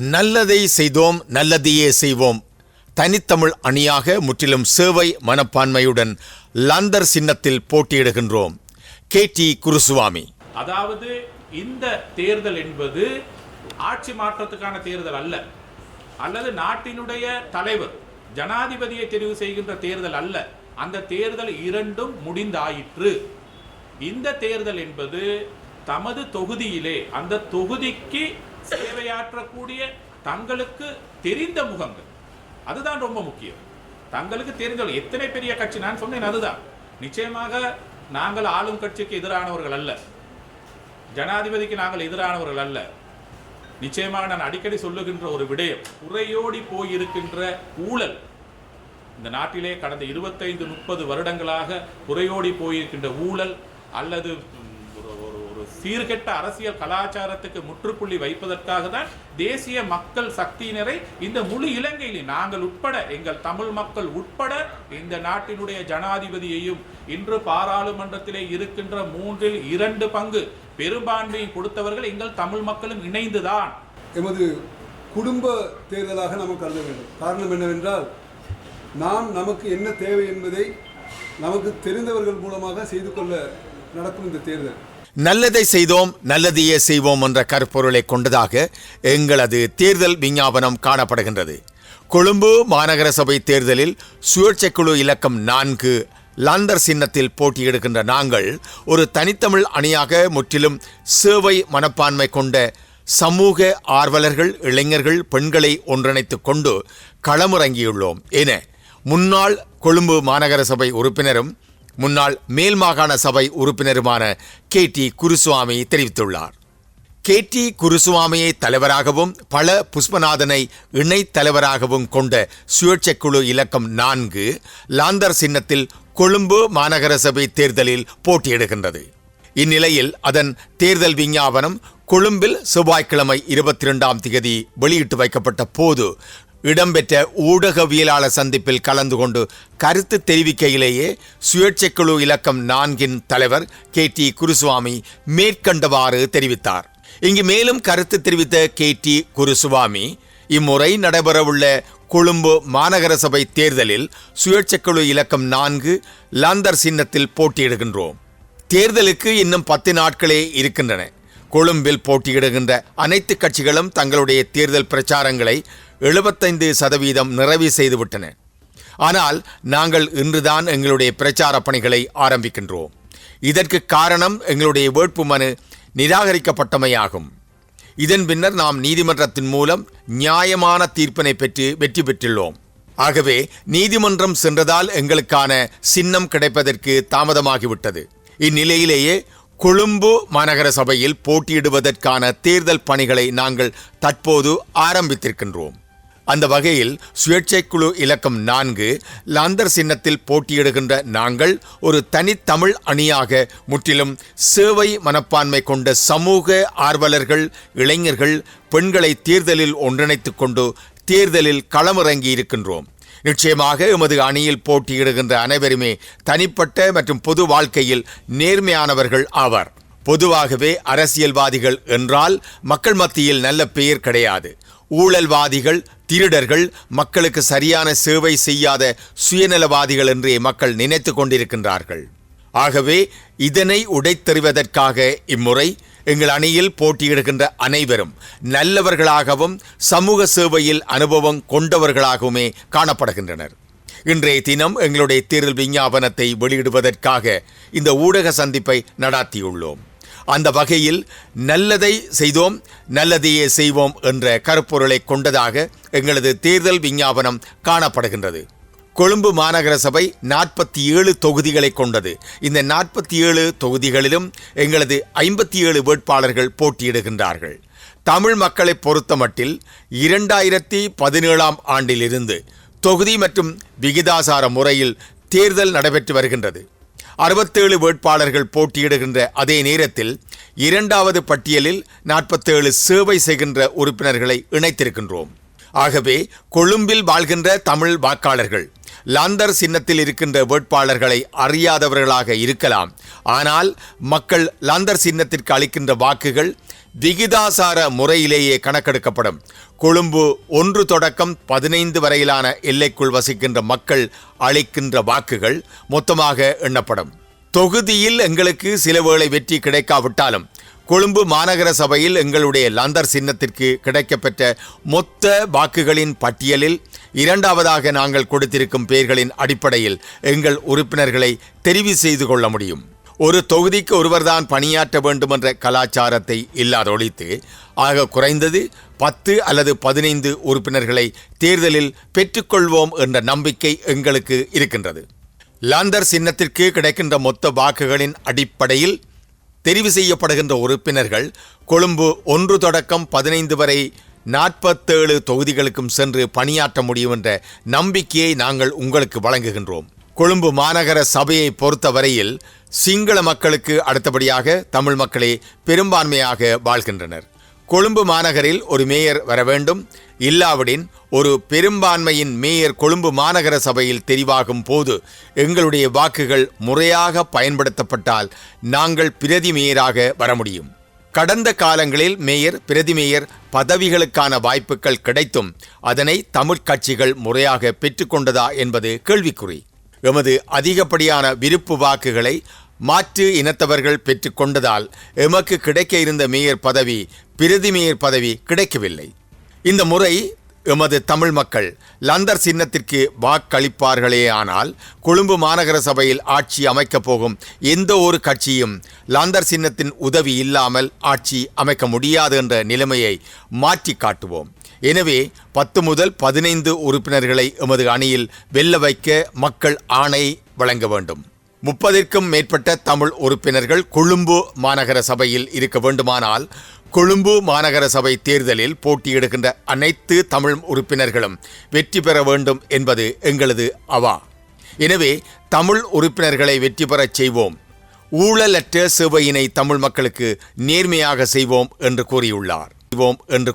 நல்லதை செய்தோம் நல்லதையே செய்வோம். தனித்தமிழ் அணியாக முற்றிலும் சேவை மனப்பான்மையுடன் லந்தர் சின்னத்தில் போட்டியிடுகின்றோம். கே. டி. குருசுவாமி. அதாவது இந்த தேர்தல் என்பது ஆட்சி மாற்றத்துக்கான தேர்தல் அல்ல. அல்லது நாட்டினுடைய தலைவர் ஜனாதிபதியை தெரிவு செய்கின்ற தேர்தல் அல்ல. அந்த தேர்தல் இரண்டும் முடிந்தாயிற்று. இந்த தேர்தல் என்பது தமது தொகுதியிலே அந்த தொகுதிக்கு சேவையாற்றக்கூடிய தங்களுக்கு தெரிந்த முகங்கள். அதுதான் ரொம்ப முக்கியம். தங்களுக்கு தெரிந்த எத்தனை பெரிய கட்சி? நான் சொன்னேன் அதுதான். நிச்சயமாக நாங்கள் ஆளும் கட்சிக்கு எதிரானவர்கள் அல்ல. ஜனாதிபதிக்கு நாங்கள் எதிரானவர்கள் அல்ல. நிச்சயமாக நான் அடிக்கடி சொல்லுகின்ற ஒரு விடயம் உரையோடி போயிருக்கின்ற ஊழல். இந்த நாட்டிலே கடந்த இருபத்தைந்து முப்பது வருடங்களாக உரையோடி போயிருக்கின்ற ஊழல் அல்லது ஒரு சீர்கெட்ட அரசியல் கலாச்சாரத்துக்கு முற்றுப்புள்ளி வைப்பதற்காக தான் தேசிய மக்கள் சக்தியினரை இந்த முழு இலங்கையிலே நாங்கள் உட்பட எங்கள் தமிழ் மக்கள் உட்பட இந்த நாட்டினுடைய ஜனாதிபதியையும் இன்று பாராளுமன்றத்திலே இருக்கின்ற மூன்றில் இரண்டு பங்கு பெரும்பான்மையை கொடுத்தவர்கள் எங்கள் தமிழ் மக்களும் இணைந்துதான். எமது குடும்ப தேர்தலாக நாம் கருத வேண்டும். காரணம் என்னவென்றால் நாம் நமக்கு என்ன தேவை என்பதை நமக்கு தெரிந்தவர்கள் மூலமாக செய்து கொள்ள நடக்கும் இந்த தேர்தல். நல்லதை செய்தோம் நல்லதையே செய்வோம் என்ற கருப்பொருளை கொண்டதாக எங்களது தேர்தல் விஞ்ஞாபனம் காணப்படுகின்றது. கொழும்பு மாநகர சபை தேர்தலில் சுயேட்சை குழு இலக்கம் நான்கு லாந்தர் சின்னத்தில் போட்டியிடுகின்ற நாங்கள் ஒரு தனித்தமிழ் அணியாக முற்றிலும் சேவை மனப்பான்மை கொண்ட சமூக ஆர்வலர்கள் இளைஞர்கள் பெண்களை ஒன்றிணைத்து கொண்டு களமிறங்கியுள்ளோம். என முன்னாள் கொழும்பு மாநகர சபை உறுப்பினரும் முன்னாள் மேல் மாகாண சபை உறுப்பினருமான கே டி குருசுவாமி தெரிவித்துள்ளார். கே டி குருசுவாமியை தலைவராகவும் பல புஷ்பநாதனை இணைத் தலைவராகவும் கொண்ட சுயேட்சை குழு இலக்கம் நான்கு லாந்தர் சின்னத்தில் கொழும்பு மாநகர சபை தேர்தலில் போட்டியிடுகின்றது. இந்நிலையில் அதன் தேர்தல் விஞ்ஞாபனம் கொழும்பில் செவ்வாய்க்கிழமை இருபத்தி இரண்டாம் தேதி வெளியிட்டு வைக்கப்பட்ட போது இடம்பெற்ற ஊடகவியலாளர் சந்திப்பில் கலந்து கொண்டு கருத்து தெரிவிக்கையிலேயே சுயேட்சை குழு இலக்கம் நான்கின் தலைவர் கே டி குருசுவாமி மேற்கண்டவாறு தெரிவித்தார். இங்கு மேலும் கருத்து தெரிவித்த கே டி குருசுவாமி இம்முறை நடைபெறவுள்ள கொழும்பு மாநகர சபை தேர்தலில் சுயேட்சை குழு இலக்கம் நான்கு லாந்தர் சின்னத்தில் போட்டியிடுகின்றோம். தேர்தலுக்கு இன்னும் பத்து நாட்களே இருக்கின்றன. கொழும்பில் போட்டியிடுகின்ற அனைத்து கட்சிகளும் தங்களுடைய தேர்தல் பிரச்சாரங்களை எழுபத்தைந்து சதவீதம் நிறைவு செய்துவிட்டன. ஆனால் நாங்கள் இன்றுதான் எங்களுடைய பிரச்சார பணிகளை ஆரம்பிக்கின்றோம். இதற்கு காரணம் எங்களுடைய வேட்புமனு நிராகரிக்கப்பட்டமையாகும். இதன் பின்னர் நாம் நீதிமன்றத்தின் மூலம் நியாயமான தீர்ப்பினை பெற்று வெற்றி பெற்றுள்ளோம். ஆகவே நீதிமன்றம் சென்றதால் எங்களுக்கான சின்னம் கிடைப்பதற்கு தாமதமாகிவிட்டது. இந்நிலையிலேயே கொழும்பு மாநகர சபையில் போட்டியிடுவதற்கான தேர்தல் பணிகளை நாங்கள் தற்போது ஆரம்பித்திருக்கின்றோம். அந்த வகையில் சுயேட்சை குழு இலக்கம் நான்கு லாந்தர் சின்னத்தில் போட்டியிடுகின்ற நாங்கள் ஒரு தனித்தமிழ் அணியாக முற்றிலும் சேவை மனப்பான்மை கொண்ட சமூக ஆர்வலர்கள் இளைஞர்கள் பெண்களை தேர்தலில் ஒன்றிணைத்து கொண்டு தேர்தலில் களமிறங்கி இருக்கின்றோம். நிச்சயமாக எமது அணியில் போட்டியிடுகின்ற அனைவருமே தனிப்பட்ட மற்றும் பொது வாழ்க்கையில் நேர்மையானவர்கள் ஆவார். பொதுவாகவே அரசியல்வாதிகள் என்றால் மக்கள் மத்தியில் நல்ல பெயர் கிடையாது. ஊழல்வாதிகள் திருடர்கள் மக்களுக்கு சரியான சேவை செய்யாத சுயநலவாதிகள் என்றே மக்கள் நினைத்து கொண்டிருக்கின்றார்கள். ஆகவே இதனை உடைத்தெறிவதற்காக இம்முறை எங்கள் அணியில் போட்டியிடுகின்ற அனைவரும் நல்லவர்களாகவும் சமூக சேவையில் அனுபவம் கொண்டவர்களாகவுமே காணப்படுகின்றனர். இன்றைய தினம் எங்களுடைய தேர்தல் விஞ்ஞாபனத்தை வெளியிடுவதற்காக இந்த ஊடக சந்திப்பை நடாத்தியுள்ளோம். அந்த வகையில் நல்லதை செய்தோம் நல்லதையே செய்வோம் என்ற கருப்பொருளை கொண்டதாக எங்களது தேர்தல் விஞ்ஞாபனம் காணப்படுகின்றது. கொழும்பு மாநகர சபை நாற்பத்தி ஏழு தொகுதிகளை கொண்டது. இந்த நாற்பத்தி ஏழு தொகுதிகளிலும் எங்களது ஐம்பத்தி ஏழு வேட்பாளர்கள் போட்டியிடுகின்றார்கள். தமிழ் மக்களை பொறுத்தமட்டில் இரண்டாயிரத்தி பதினேழாம் ஆண்டிலிருந்து தொகுதி மற்றும் விகிதாசார முறையில் தேர்தல் நடைபெற்று வருகின்றது. அறுபத்தேழு வேட்பாளர்கள் போட்டியிடுகின்ற அதே நேரத்தில் இரண்டாவது பட்டியலில் நாற்பத்தேழு சேவை செய்கின்ற உறுப்பினர்களை இணைத்திருக்கின்றோம். ஆகவே கொழும்பில் வாழ்கின்ற தமிழ் வாக்காளர்கள் லாந்தர் சின்னத்தில் இருக்கின்ற வேட்பாளர்களை அறியாதவர்களாக இருக்கலாம். ஆனால் மக்கள் லாந்தர் சின்னத்திற்கு அளிக்கின்ற வாக்குகள் விகிதாசார முறையிலேயே கணக்கெடுக்கப்படும். கொழும்பு ஒன்று தொடக்கம் பதினைந்து வரையிலான எல்லைக்குள் வசிக்கின்ற மக்கள் அளிக்கின்ற வாக்குகள் மொத்தமாக எண்ணப்படும். தொகுதியில் எங்களுக்கு சில வேளை வெற்றி கிடைக்காவிட்டாலும் கொழும்பு மாநகர சபையில் எங்களுடைய லந்தர் சின்னத்திற்கு கிடைக்கப்பெற்ற மொத்த வாக்குகளின் பட்டியலில் இரண்டாவதாக நாங்கள் கொடுத்திருக்கும் பெயர்களின் அடிப்படையில் எங்கள் உறுப்பினர்களை தெரிவு செய்து கொள்ள முடியும். ஒரு தொகுதிக்கு ஒருவர்தான் பணியாற்ற வேண்டும் என்ற கலாச்சாரத்தை இல்லாதொழித்து ஆக குறைந்தது பத்து அல்லது பதினைந்து உறுப்பினர்களை தேர்தலில் பெற்றுக்கொள்வோம் என்ற நம்பிக்கை எங்களுக்கு இருக்கின்றது. லாந்தர் சின்னத்திற்கு கிடைக்கின்ற மொத்த வாக்குகளின் அடிப்படையில் தெரிவு செய்யப்படுகின்ற உறுப்பினர்கள் கொழும்பு ஒன்று தொடக்கம் பதினைந்து வரை நாற்பத்தேழு தொகுதிகளுக்கும் சென்று பணியாற்ற முடியும் என்ற நம்பிக்கையை நாங்கள் உங்களுக்கு வழங்குகின்றோம். கொழும்பு மாநகர சபையை பொறுத்தவரையில் சிங்கள மக்களுக்கு அடுத்தபடியாக தமிழ் மக்களே பெரும்பான்மையாக வாழ்கின்றனர். கொழும்பு மாநகரில் ஒரு மேயர் வர வேண்டும். இல்லாவிடின் ஒரு பெரும்பான்மையின் மேயர் கொழும்பு மாநகர சபையில் தெரிவாகும் போது எங்களுடைய வாக்குகள் முறையாக பயன்படுத்தப்பட்டால் நாங்கள் பிரதி மேயராக வர முடியும். கடந்த காலங்களில் மேயர் பிரதி மேயர் பதவிகளுக்கான வாய்ப்புகள் கிடைத்தும் அதனை தமிழ் கட்சிகள் முறையாக பெற்றுக்கொண்டதா என்பது கேள்விக்குறி. எமது அதிகப்படியான விருப்பு வாக்குகளை மாற்று இனத்தவர்கள் பெற்றுக்கொண்டதால் எமக்கு கிடைக்க இருந்த மேயர் பதவி பிரதி மேயர் பதவி கிடைக்கவில்லை. இந்த முறை எமது தமிழ் மக்கள் லந்தர் சின்னத்திற்கு வாக்களிப்பார்களே ஆனால் கொழும்பு மாநகர சபையில் ஆட்சி அமைக்கப் போகும் எந்த ஒரு கட்சியும் லந்தர் சின்னத்தின் உதவி இல்லாமல் ஆட்சி அமைக்க முடியாது என்ற நிலைமையை மாற்றி காட்டுவோம் எனவே பத்து முதல் பதினைந்து உறுப்பினர்களை எமது அணியில் வெல்ல வைக்க மக்கள் ஆணை வழங்க வேண்டும். முப்பதிற்கும் மேற்பட்ட தமிழ் உறுப்பினர்கள் கொழும்பு மாநகர சபையில் இருக்க வேண்டுமானால் கொழும்பு மாநகர சபை தேர்தலில் போட்டியிடுகின்ற அனைத்து தமிழ் உறுப்பினர்களும் வெற்றி பெற வேண்டும் என்பது எங்களது அவா. எனவே தமிழ் உறுப்பினர்களை வெற்றி பெறச் செய்வோம். ஊழலற்ற சேவையினை தமிழ் மக்களுக்கு நேர்மையாக செய்வோம் என்று கூறியுள்ளார். என்று